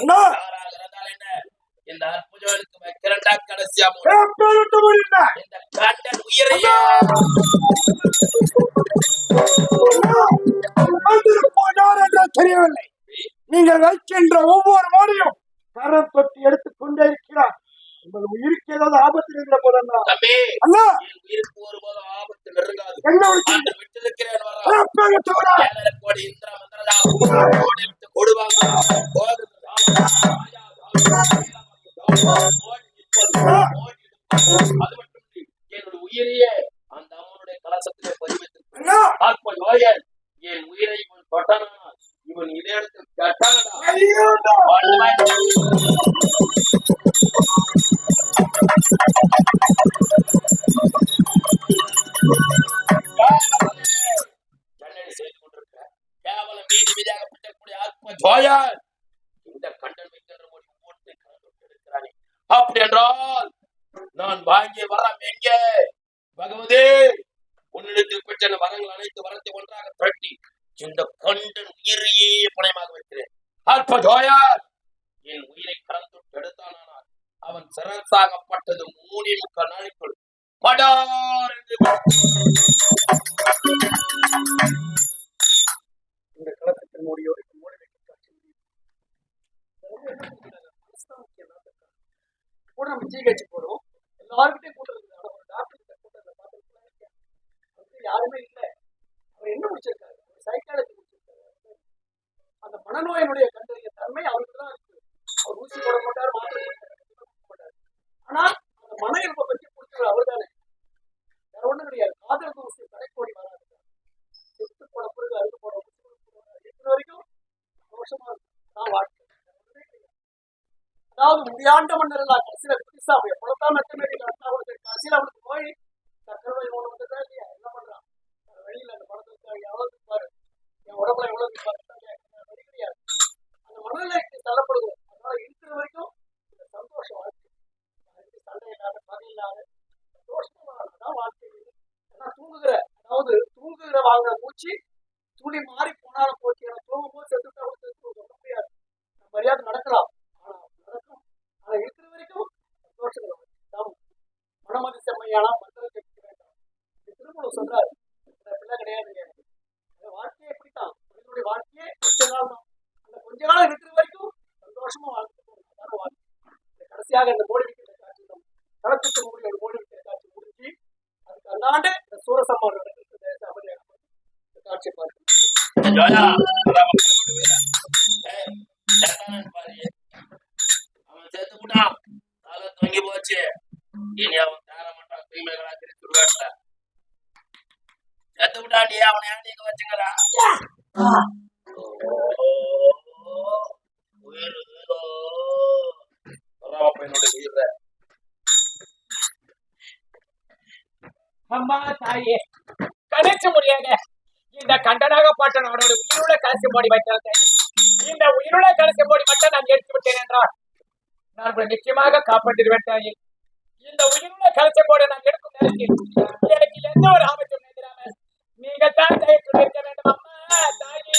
என்ன இந்த அற்புதனுக்கு வைக்கிறண்டா கடைசியா இந்த கண்டன் உயிரையே போனார் என்று தெரியவில்லை. நீங்கள் வைக்கின்ற ஒவ்வொரு மோடியும் கரம் தொட்டு எடுத்துக் கொண்டே இருக்கிறார். உங்கள் உயிருக்கு ஏதாவது ஆபத்து இருக்கிற போதா அண்ணா உயிருக்கு ஒருபோதும் ஆபத்து நெருங்காது என்ன விட்டிருக்கிறேன் கொடுவாங்க. கோடி ராஜா, ராஜா, கோடி நிற்பது, கோடி எடுப்பது. அது மட்டும் இல்லை, என்னுடைய உயிரையே அந்த அம்மனுடைய கலசத்திலே பதிவித்து அண்ணா ஆத்ம யோயன் என் உயிரை இவன் தொட்டானா இவன் இதே இடத்தில் கட்டானடா ஐயோ ஜன்னலை செய்து கொண்டிருக்கிற கேவலம் மீதி மீதியாக பிட்டக்கூடிய ஆத்ம ஜோயன் இந்த கண்டன் வைக்கின்ற ஒரு ஓட்டை கலந்து எடுக்கிறானே அப்படி என்றால் நான் வாங்கிய வரம் எங்கே? பகவதே உன்னிடத்தில் பெற்ற வரங்கள் அனைத்து வரத்தை ஒன்றாக திரட்டி இந்த கண்டன் உயிரையே பணயமாக வைக்கிறேன். அற்ப ஜோயன் என் உயிரை கலந்து எடுத்தானால் அவன் சிறசாகப்பட்டது மூணே முக்கால் நாளைக்குள். படார் என்று இந்த கலக்கத்தில் மூடியோடு மூடி வைக்க காட்சி கூட நம்ம ஜிஹெச் போறோம் எல்லாருக்கிட்டையும் கூட்டம் இருக்குது ஒரு டாக்டர் கிட்ட பார்த்து வந்து யாருமே இல்லை. அவர் என்ன முடிச்சிருக்காரு? சைக்காலஜி முடிச்சிருக்காரு. அந்த மனநோயினுடைய கண்டறிய தன்மை அவருக்கு தான் இருக்கு. அவர் ஊசி போட மாட்டார் மாத்திரை மாட்டார் ஆனா அந்த மன இருப்பை பற்றி கொடுத்தவர் அவர் தானே. வேற ஒண்ணும் கிடையாது. காதல் ஊசி கடைக்கோடி வராது. செத்து போன பிறகு அறுத்து போன ஊசி போட இருக்கிற வரைக்கும் சந்தோஷமா இருக்கும். நான் வாழ்க்கை. அதாவது முடியாண்ட மன்னர் புதுசாக எவ்வளோ தான் அவன் எவ்வளவுதான் மெத்தமே கடைசியில அவனுக்கு போய் சக்கரவை மூலம் வந்ததா இல்லையா என்ன பண்றான் வெளியில் வெளியில அந்த படத்துக்கு எவ்வளவு பாரு என் உடம்புல எவ்வளவு பாரு வழி கிடையாது அந்த மனநிலைக்கு தள்ளப்படுது அதனால இருக்கிற வரைக்கும் இந்த சந்தோஷம் வாழ்க்கை சண்டை இல்லாத பகை இல்லாத சந்தோஷமா வாழ்க்கை ஏன்னா தூங்குகிற அதாவது தூங்குகிற வாங்குற மூச்சு துணி மாறி போனாலும் போச்சு ஏன்னா தூங்கும் போது செத்துட்டா கூட சொல்ல முடியாது மரியாதை நடக்கலாம் ஆனா நடக்கும் ஆனா இருக்கிற வரைக்கும் சந்தோஷம் தான் மனமதி மந்திரம் வேண்டாம். திருமணம் சொல்றாரு பிள்ளை கிடையாது. அந்த எப்படித்தான் மனிதனுடைய வாழ்க்கையே கொஞ்ச நாள் தான் அந்த கொஞ்ச நாள் இருக்கிற வரைக்கும் சந்தோஷமா வாழ்ந்துட்டு வாழ்க்கை. கடைசியாக இந்த மோடி வைக்கிற காட்சி கடத்துக்கு மூடி ஒரு மோடி வைக்கிற காட்சி முடிஞ்சு அதுக்கு அந்தாண்டு இந்த சூரசம்மான் காட்சி அமைதியாக இந்த காட்சியை பார்க்கணும். அப்ப அம்மா தாயே கணிச்சு முடியாத இந்த கண்டனாக பாட்டன் அவனோட உயிருள்ள கலசி போடி வைத்தார்கள் இந்த உயிருள்ள கலசி போடி மட்டும் நான் எடுத்து விட்டேன் என்றால் நான் உங்களை நிச்சயமாக காப்பாற்றிடுவேன் தாயே. இந்த உயிருள்ள கலசி போட நான் எடுக்கும் நேரத்தில் எனக்கு எந்த ஒரு ஆபத்தும் நேராமல் நீங்க தான் தயக்கு வேண்டும். அம்மா தாயே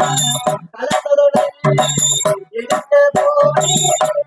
கலந்ததுடன் எடுத்த போய்